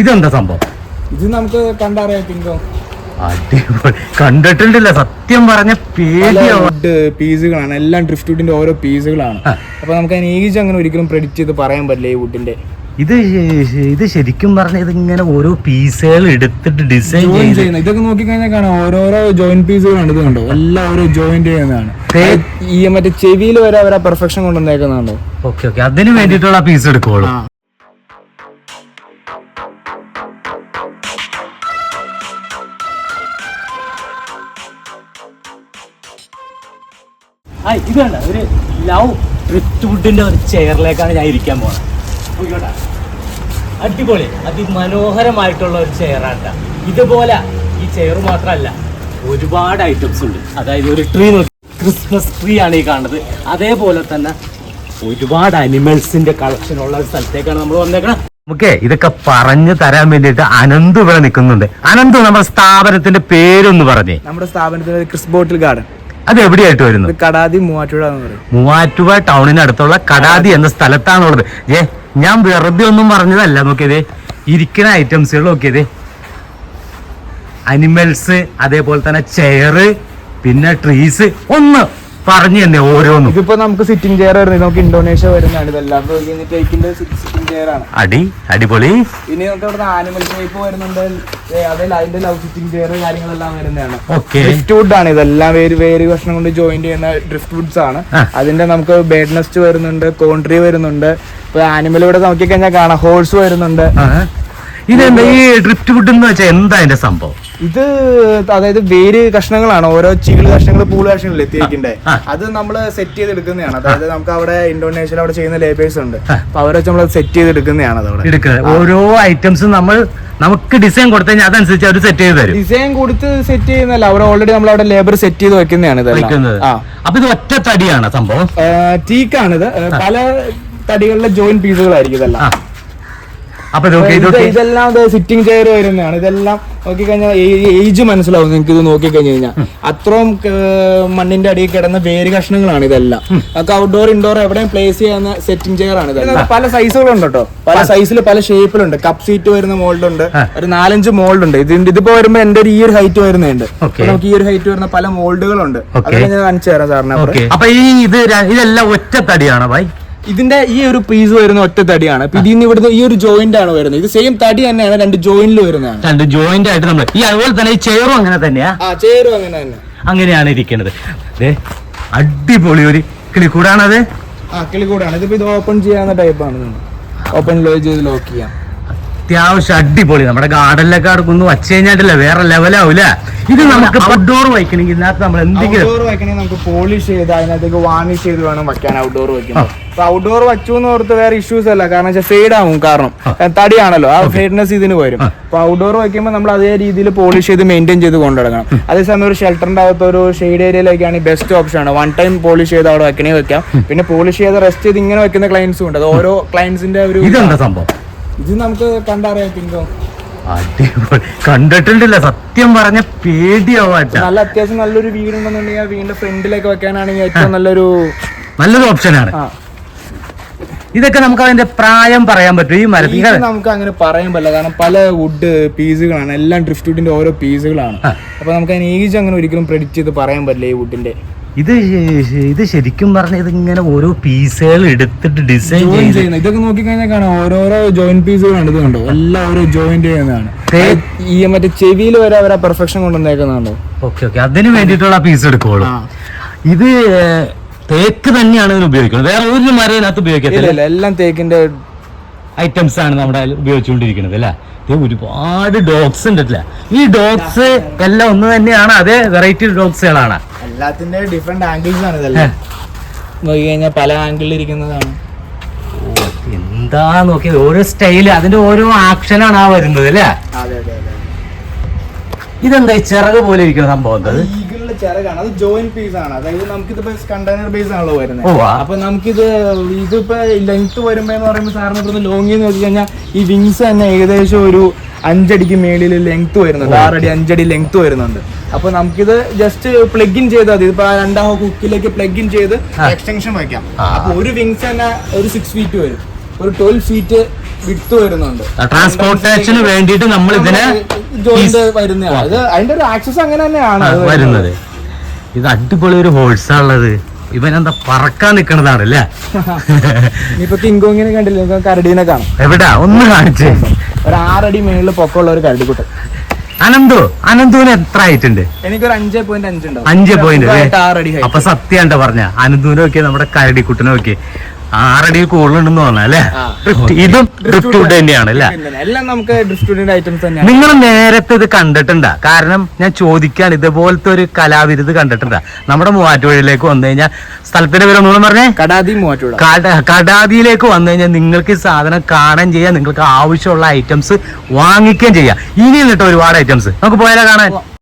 ഇതെന്താ സംഭവം? ഇത് നമുക്ക് കണ്ടറിയാം പിങ്കോ. അടിപൊളി. കണ്ടിട്ടുണ്ടല്ല? സത്യം പറഞ്ഞ പീസുകളാണ് എല്ലാം ഡ്രിഫ്റ്റ് വുഡിന്റെ ഓരോ പീസുകളാണ്. അപ്പൊ നമുക്ക് ഏജ് അങ്ങനെ ഒരിക്കലും പ്രെഡിക്റ്റ് ചെയ്ത് പറയാൻ പറ്റില്ല ഈ വുഡിന്റെ ഇത് ഇത് ശരിക്കും പറഞ്ഞ ഇതിങ്ങനെ ഓരോ പീസുകൾ എടുത്തിട്ട് ഡിസൈൻ ചെയ്യുന്നത് ഇതൊക്കെ നോക്കിക്കഴിഞ്ഞാൽ കാണാം. ഓരോരോ ജോയിന്റ് പീസുകളാണ് ഇത് കണ്ടോ? എല്ലാം ഓരോ ജോയിന്റ് ചെയ്യുന്നതാണ്. ഈ മറ്റേ ചെവിയിൽ വരെ അവരെ പെർഫെക്ഷൻ കൊണ്ടുവന്നേക്കുന്നതാണോ ഓക്കെ ഓക്കെ. അതിന് വേണ്ടിയിട്ടുള്ള പീസ് എടുക്കുള്ളൂ ആ. ഇത് വേണ്ട ഒരു ലവ് വുഡിന്റെ ഒരു ചെയറിലേക്കാണ് ഞാൻ ഇരിക്കാൻ പോകുന്നത് നോക്കിക്കോട്ടെ. അടിപൊളി അതിമനോഹരമായിട്ടുള്ള ഒരു ചെയറാട്ട ഇതുപോലെ ഈ ചെയർ മാത്രമല്ല ഒരുപാട് ഐറ്റംസ് ഉണ്ട്. അതായത് ഒരു ട്രീ നോക്കി ക്രിസ്മസ് ട്രീ ആണ് ഈ കാണുന്നത്. അതേപോലെ തന്നെ ഒരുപാട് അനിമൽസിന്റെ കളക്ഷൻ ഉള്ള ഒരു സ്ഥലത്തേക്കാണ് നമ്മൾ വന്നേക്കണം. നമുക്ക് ഇതൊക്കെ പറഞ്ഞു തരാൻ വേണ്ടിയിട്ട് അനന്ത് ഇവിടെ നിൽക്കുന്നുണ്ട്. അനന്ത് നമ്മുടെ സ്ഥാപനത്തിന്റെ പേരൊന്ന് പറഞ്ഞേ. നമ്മുടെ സ്ഥാപനത്തിന്റെ ക്രിസ് ബോട്ടിൽ ഗാർഡൻ അത് എവിടെയായിട്ട് വരുന്നു? ഇത് കടാതി മൂവാറ്റുപുഴ മൂവാറ്റുപുഴ ടൗണിന് മൂവാറ്റുപുഴ ടൗണിനടുത്തുള്ള കടാതി എന്ന സ്ഥലത്താണുള്ളത്. ഏ ഞാൻ വെറുതെ ഒന്നും പറഞ്ഞതല്ല നോക്കിയതേ. ഇരിക്കുന്ന ഐറ്റംസുകൾ നോക്കിയതേ. അനിമൽസ് അതേപോലെ തന്നെ ചെയർ പിന്നെ ട്രീസ് ഒന്ന്. പറഞ്ഞു തന്നെ ഓരോന്നും. ഇതിപ്പോ നമുക്ക് സിറ്റിംഗ് ചെയർ വരുന്നത് നമുക്ക് ഇന്തോനേഷ്യ വരുന്നതാണ്. ഇതെല്ലാം ടേക്കിന്റെ സിറ്റിംഗ് ചെയർ ആണ്. അടി അടിപൊളി. ഇനി നമുക്ക് ഇവിടെ ആനിമൽ ഷേപ്പ് വരുന്നുണ്ട്. അതിൽ അതിന്റെ ലവ് സിറ്റിംഗ് ചെയർ കാര്യങ്ങളെല്ലാം വരുന്നതാണ്. ഓക്കെ ഡ്രിഫ്റ്റ് വുഡ് ആണ്. ഇതെല്ലാം വേര് വേര് കഷ്ണം കൊണ്ട് ജോയിന്റ് ചെയ്യുന്ന ഡ്രിഫ്റ്റ് വുഡ്സ് ആണ്. അതിന്റെ നമുക്ക് ബേഡ് നെസ്റ്റ് വരുന്നുണ്ട് കോൺട്രി വരുന്നുണ്ട്. ഇപ്പൊ ആനിമൽ ഇവിടെ നോക്കിക്കഴിഞ്ഞാൽ കാണാം. ഹോഴ്സ് വരുന്നുണ്ട്. ഇതെന്താ ഈ ഡ്രിഫ്റ്റ് വുഡ് എന്ന് വെച്ചാൽ എന്താ അതിന്റെ സംഭവം? ഇത് അതായത് വേര് കഷ്ണങ്ങളാണ്. ഓരോ ചീൾ കഷ്ണങ്ങൾ പൂൾ കഷ്ണങ്ങൾ എത്തിയിരിക്കണ്ടേ അത് നമ്മൾ സെറ്റ് ചെയ്ത് എടുക്കുന്നതാണ് അതായത് നമുക്ക് അവിടെ ഇന്തോനേഷ്യയിൽ അവിടെ ചെയ്യുന്ന ലേബേഴ്സ് ഉണ്ട്. അപ്പൊ അവരെ വെച്ച് നമ്മൾ സെറ്റ് ചെയ്ത് എടുക്കുന്നതാണ് അതവിടെ ഓരോ ഐറ്റംസും നമ്മൾ നമുക്ക് ഡിസൈൻ കൊടുത്തു കഴിഞ്ഞാൽ അതനുസരിച്ച് അവർ സെറ്റ് ചെയ്ത് തരും. ഡിസൈൻ കൊടുത്ത് സെറ്റ് ചെയ്യുന്നല്ല അവർ ഓൾറെഡി നമ്മൾ അവിടെ ലേബർ സെറ്റ് ചെയ്ത് വെക്കുന്നതാണ് ഇതെല്ലാം. വെക്കുന്നത്. അപ്പൊ ഇത് ഒറ്റ തടിയാണ് സംഭവം? ടീക്കാണിത് പല തടികളിലെ ജോയിന്റ് പീസുകളായിരിക്കും ഇതെല്ലാം. അപ്പൊ ഇത് ഇത് ഇതെല്ലാം സിറ്റിംഗ് ചെയർ വരുന്നതാണ്. ഇതെല്ലാം നോക്കി കഴിഞ്ഞാൽ ഏജ് മനസ്സിലാവും നിങ്ങൾക്ക് ഇത് നോക്കി കഴിഞ്ഞു കഴിഞ്ഞാൽ. അത്രയും മണ്ണിന്റെ അടിയിൽ കിടന്ന വേര് കഷ്ണങ്ങളാണ് ഇതെല്ലാം. നമുക്ക് ഔട്ട്ഡോർ ഇൻഡോർ എവിടെയും പ്ലേസ് ചെയ്യുന്ന സെറ്റിംഗ് ചെയർ ആണ് ഇതെല്ലാം. പല സൈസുകളുണ്ട് കേട്ടോ പല സൈസിൽ പല ഷേപ്പിലുണ്ട് കപ്പ് സീറ്റ് വരുന്ന മോൾഡുണ്ട്. ഒരു നാലഞ്ച് മോൾഡുണ്ട്. ഇതിന്റെ ഇതിപ്പോ വരുമ്പോ എന്റെ ഒരു ഈ ഒരു ഹൈറ്റ് വരുന്നുണ്ട് നമുക്ക് ഈ ഒരു ഹൈറ്റ് വരുന്ന പല മോൾഡുകളുണ്ട്. അത് അതൊക്കെ ഞാൻ കാണിച്ചു തരാം സാറിന് അപ്പൊ ഈ ഇത് ഇതെല്ലാം ഒറ്റ തടിയാണോ ബൈ ഇതിന്റെ ഈ ഒരു പീസ് വരുന്ന ഒറ്റ തടിയാണ്. ഇതിന്ന് ഇവിടുന്ന് ഈ ഒരു ജോയിന്റ് ആണ് വരുന്നത്. ഇത് സെയിം തടി തന്നെയാണ് രണ്ട് ജോയിന്റിൽ വരുന്നതാണ്. രണ്ട് ജോയിന്റ് ആയിട്ട് നമ്മൾ ഈ അതുപോലെ തന്നെ ഈ ചെയറും അങ്ങനെ തന്നെയാ? ആ ചേരും അങ്ങനെ തന്നെ. അങ്ങനെയാണ് ഇരിക്കുന്നത് അടിപൊളി ഒരു കിളിക്കൂടാണത്. ആ കിളിക്കൂടാണ്. ഇതിപ്പോ ഇത് ഓപ്പൺ ചെയ്യാവുന്ന ടൈപ്പ് ആണ് ഓപ്പൺ ലോക്ക് ചെയ്യാം. അത്യാവശ്യം അടിപൊളി. നമ്മുടെ ഗാർഡനിലൊക്കെ അടുക്കൊന്ന് വച്ചു കഴിഞ്ഞാൽ വേറെ ലെവലാവൂല ഇത് നമുക്ക് ഔട്ട്ഡോർ വയ്ക്കണമെങ്കിൽ ഇതിനകത്ത് നമ്മൾ എന്തെങ്കിലും ഔട്ട്ഡോർ നമുക്ക് പോളിഷ് ചെയ്ത് അതിനകത്തേക്ക് വാണിഷ് ചെയ്ത് വേണം വയ്ക്കാൻ ഔട്ട്ഡോർ വെക്കുമ്പോൾ അപ്പൊ ഔട്ട്ഡോർ വെച്ചു എന്ന് ഓർത്ത് വേറെ ഇഷ്യൂസ് അല്ല. കാരണം വെച്ചാൽ ഫെയ്ഡ് ആവും കാരണം. തടിയാണല്ലോ. ആ ഫെയ്ഡ്നെസ് ഇതിന് വരും. അപ്പൊ ഔട്ട്ഡോർ വയ്ക്കുമ്പോൾ നമ്മൾ അതേ രീതിയിൽ പോളിഷ് ചെയ്ത് മെയിന്റെയിൻ ചെയ്ത് കൊണ്ടുനടക്കണം. അതേസമയം ഒരു ഷെൽട്ടറിന്റെ അകത്ത് ഒരു ഷെയ്ഡ് ഏരിയയിലേക്കാണ് ബെസ്റ്റ് ഓപ്ഷൻ ആണ്. വൺ ടൈം പോളിഷ് ചെയ്ത് അവിടെ വെക്കണേ വെക്കാം പിന്നെ പോളിഷ് ചെയ്ത് റെസ്റ്റ് ചെയ്ത് ഇങ്ങനെ വെക്കുന്ന ക്ലയൻസും ഉണ്ട്. അത് ഓരോ ക്ലയൻസിന്റെ ഒരു സംഭവം? ഇത് നമുക്ക് കണ്ടറിയാം പിങ്കോ. അടിപൊളി. കണ്ടിട്ടുണ്ടല്ല സത്യം പറഞ്ഞ പേടിയാവാട്ട നല്ല അത്യാവശ്യം നല്ലൊരു വീടുണ്ടെന്നുണ്ടെങ്കിൽ ആ വീടിന്റെ ഫ്രണ്ടിലേക്ക് വെക്കാനാണെങ്കിൽ ഏറ്റവും നല്ലൊരു നല്ലൊരു ഓപ്ഷനാണ്. ആണ് ഇതൊക്കെ നമുക്ക് അതിന്റെ പ്രായം പറയാൻ പറ്റും ഈ മരത്തിൽ നമുക്ക് അങ്ങനെ പറയാൻ പറ്റില്ല കാരണം പല വുഡ് പീസുകളാണ്. എല്ലാം ഡ്രിഫ്റ്റ് വുഡിന്റെ ഓരോ പീസുകളാണ്. അപ്പൊ നമുക്ക് അതിന് ഏജ് അങ്ങനെ ഒരിക്കലും പ്രെഡിക്റ്റ് ചെയ്ത് പറയാൻ പറ്റില്ല ഈ വുഡിന്റെ ഇത് ഇത് ശരിക്കും പറഞ്ഞ ഇതിങ്ങനെ ഓരോ പീസുകൾ എടുത്തിട്ട് ഡിസൈൻ ചെയ്യുന്ന ഇതൊക്കെ ഇതൊക്കെ നോക്കിക്കഴിഞ്ഞാൽ കാണാം. ഓരോരോ ജോയിന്റ് പീസുകൾ ഇത് കണ്ടോ? എല്ലാം ഓരോ ജോയിന്റ് ചെയ്യുന്നതാണ്. ഈ മറ്റേ ചെവിയിൽ വരെ അവരെ പെർഫെക്ഷൻ കൊണ്ടുവന്നേക്കുന്നുണ്ടോ ഓക്കെ ഓക്കെ. അതിന് വേണ്ടിയിട്ടുള്ള പീസ് എടുക്കുള്ളൂ ഇത് തേക്ക് തന്നെയാണ് ഇതിന് ഉപയോഗിക്കുന്നത്. വേറെ ഒരു മരം ഇതിനകത്ത് ഇല്ല ഉപയോഗിക്കത്തില്ല എല്ലാം തേക്കിന്റെ ഐറ്റംസ് ആണ് നമ്മുടെ ഉപയോഗിച്ചുകൊണ്ടിരിക്കുന്നത് അല്ലേ? ഒരുപാട് ഡോഗ്സ് ഉണ്ടല്ലേ? ഈ ഡോഗ്സ് എല്ലാം ഒന്ന് തന്നെയാണ്. അതേ വെറൈറ്റി ഡോഗ്സുകളാണ് എല്ലാത്തിന്റെ ഡിഫറെന്റ് ആംഗിൾസ് ആണ് ഇതെല്ലാം. നോക്കി കഴിഞ്ഞാൽ പല ആംഗിളിൽ ഇരിക്കുന്നതാണ്. എന്താ നോക്കിയത് ഓരോ സ്റ്റൈൽ അതിന്റെ ഓരോ ആക്ഷനാണ് ആ വരുന്നത് അല്ലേ? ഇതെന്താ ചിറക് പോലെ ഇരിക്കുന്ന സംഭവം ചിറകാണ്. അത് ജോയിന്റ് പീസ് ആണ്. അതായത് നമുക്കിതിപ്പോ കണ്ടെയ്നർ ബേസ് ആണല്ലോ വരുന്നത്. അപ്പൊ നമുക്കിത് ഇതിപ്പോ ലെങ്ത് വരുമ്പോ എന്ന് പറയുമ്പോൾ സാറിന് ഇവിടുന്ന് ലോങ് നോക്കി കഴിഞ്ഞാൽ ഈ വിങ്സ് തന്നെ ഏകദേശം ഒരു അഞ്ചടിക്ക് മേളിൽ ലെങ്ത് വരുന്നുണ്ട്. ആറടി അഞ്ചടി ലെങ്ത് വരുന്നുണ്ട്. അപ്പൊ നമുക്കിത് ജസ്റ്റ് പ്ലഗ് ഇൻ ചെയ്താൽ മതി. ഇപ്പൊ രണ്ടാം കുക്കിലേക്ക് പ്ലഗ് ഇൻ ചെയ്ത് എക്സ്റ്റൻഷൻ വയ്ക്കാം. അപ്പൊ ഒരു വിങ്സ് തന്നെ ഒരു സിക്സ് ഫീറ്റ് വരും. ഒരു ട്വൽവ് ഫീറ്റ് വിട്ട് വരുന്നുണ്ട്. ട്രാൻസ്പോർട്ടേഷന് വേണ്ടിയിട്ട് നമ്മൾ ഇതിനെ ജോയിന്റ് വരുന്നതാണ്. അത് അതിന്റെ ഒരു ആക്സസ് അങ്ങനെ തന്നെയാണ് വരുന്നത്. ഇത് അടിപൊളി ഒരു ഹോൾസ് ഉള്ളത്. എന്താ പറക്കാൻ നിക്കണതാണ് അല്ലേ ഇപ്പൊ കിങ്കോങ്ങിനെ കണ്ടില്ല? കരടീനെ കാണാം. എവിടാ? ഒന്ന് കാണിച്ചേ. ഒരു ആറടി മേളിൽ പൊക്കമുള്ള ഒരു കരടിക്കുട്ടൻ. അനന്തു അനന്തുവിന് എത്ര ആയിട്ടുണ്ട് എനിക്കൊരു അഞ്ചേ പോയിന്റ് അഞ്ചുണ്ട് അഞ്ച് പോയിന്റ്. അപ്പൊ സത്യം പറഞ്ഞ? അനന്തുവിനെ നോക്കിയ നമ്മുടെ കരടിക്കുട്ടനെ നോക്കി ആറടി കൂടുതലുണ്ടെന്ന് അല്ലേ. ഇതും ഡ്രിഫ്റ്റ് തന്നെയാണ് അല്ലേ? എല്ലാം നമുക്ക് ഡ്രിഫ്റ്റ് ഐറ്റംസ് തന്നെയാണ്. നിങ്ങൾ നേരത്തെ ഇത് കണ്ടിട്ടുണ്ടാ? കാരണം ഞാൻ ചോദിക്കാൻ ഇതുപോലത്തെ ഒരു കലാവിരുത് കണ്ടിട്ടുണ്ടാ? നമ്മുടെ മൂവാറ്റുപുഴയിലേക്ക് വന്നു കഴിഞ്ഞാൽ സ്ഥലത്തിന്റെ പേര് ഒന്നുകൂടെ പറഞ്ഞേ? കടാതി മൂവാറ്റുപുഴ. കട- കടാതിയിലേക്ക് വന്നു കഴിഞ്ഞാൽ നിങ്ങൾക്ക് ഈ സാധനം കാണാൻ ചെയ്യാം. നിങ്ങൾക്ക് ആവശ്യമുള്ള ഐറ്റംസ് വാങ്ങിക്കുകയും ചെയ്യാം. ഇനി എന്നിട്ട് ഒരുപാട് ഐറ്റംസ് നമുക്ക് പോയാലോ കാണാൻ?